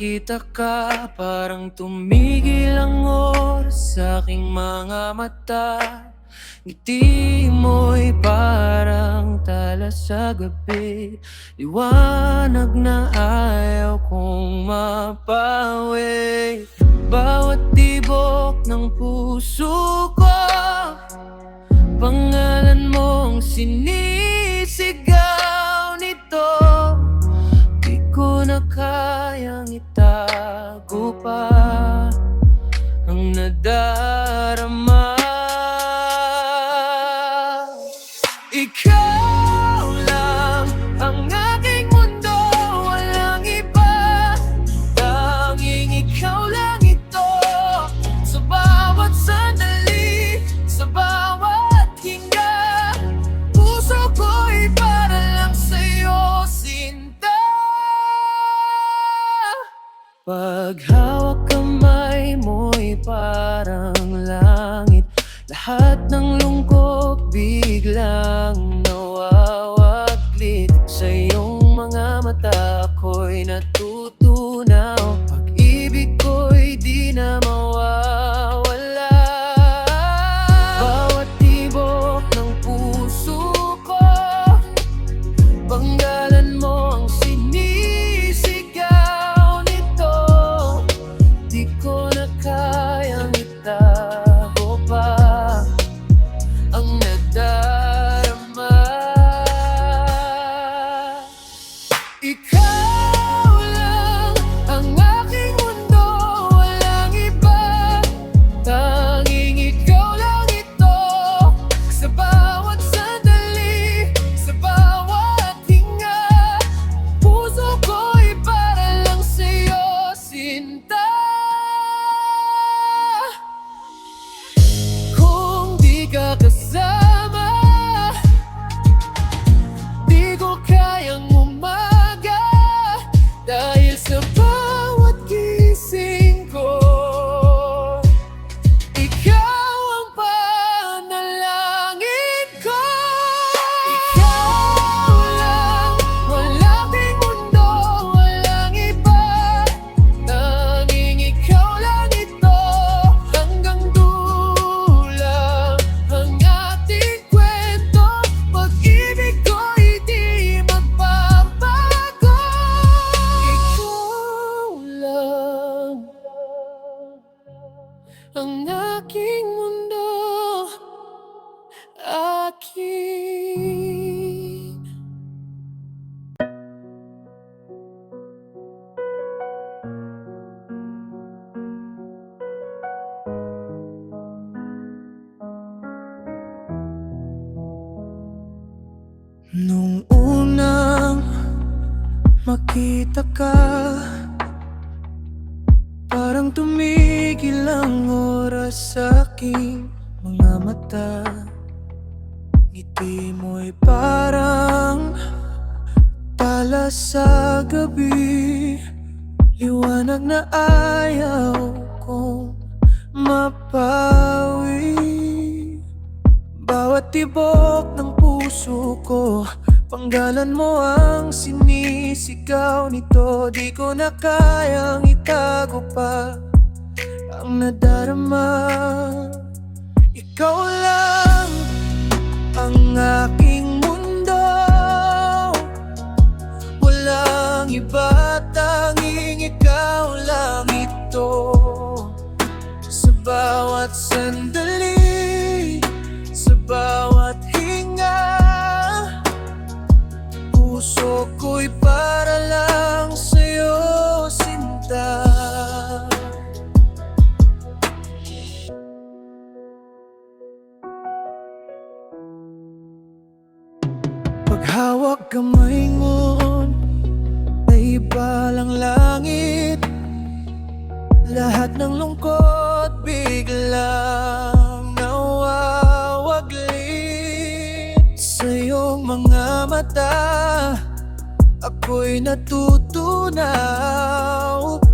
makita ka Parang tumigil ang oras sa aking mga mata. Ngiti mo'y parang tala sa gabi. Liwanag na ayaw kong mapawi Bawat tibok ng puso ko Pangalan mong sinisigaw itago pa Ang nadarama Paghawak kamay mo'y parang langit Lahat ng lungkot biglang nawawaglit. Sa iyong mga mata ko'y natutunaw makita ka. Parang tumigil ang oras sa aking mga mata. Ngiti mo'y parang tala sa gabi. Liwanag na ayaw kong mapawi. Bawat tibok ng puso ko Panggalan mo ang sinisigaw nito Di ko na kayang itago pa Ang nadarama. Ikaw lang ang aking mundo. Walang iba tanging ikaw lang ito. Sa bawat sandali Paghawak kamay mo Ay iba lang langit. Lahat ng lungkot biglang nawawaglit. Sa iyong mga mata Ako'y natutunaw.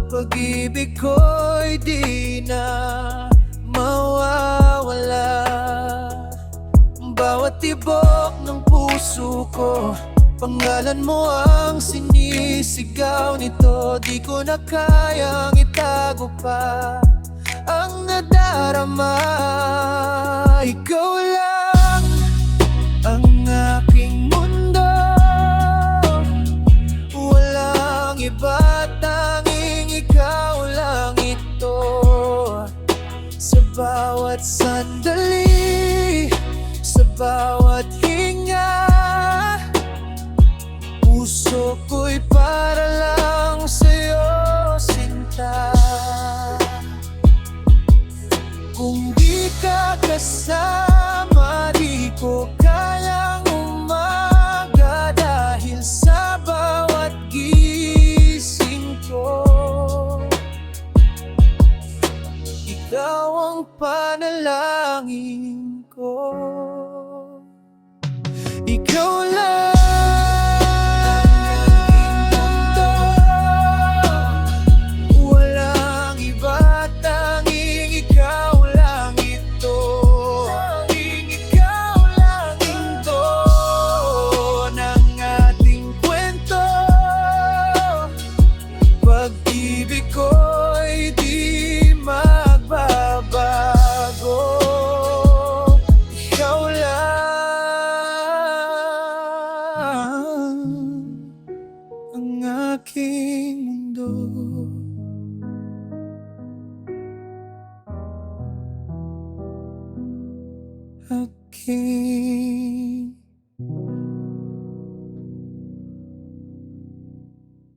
Pag-ibig ko'y di na mawawala. Bawat tibok ng puso ko Pangalan mo ang sinisigaw nito Di ko na kayang itago pa Ang nadarama. Ikaw lang panalangin ko Ikaw aking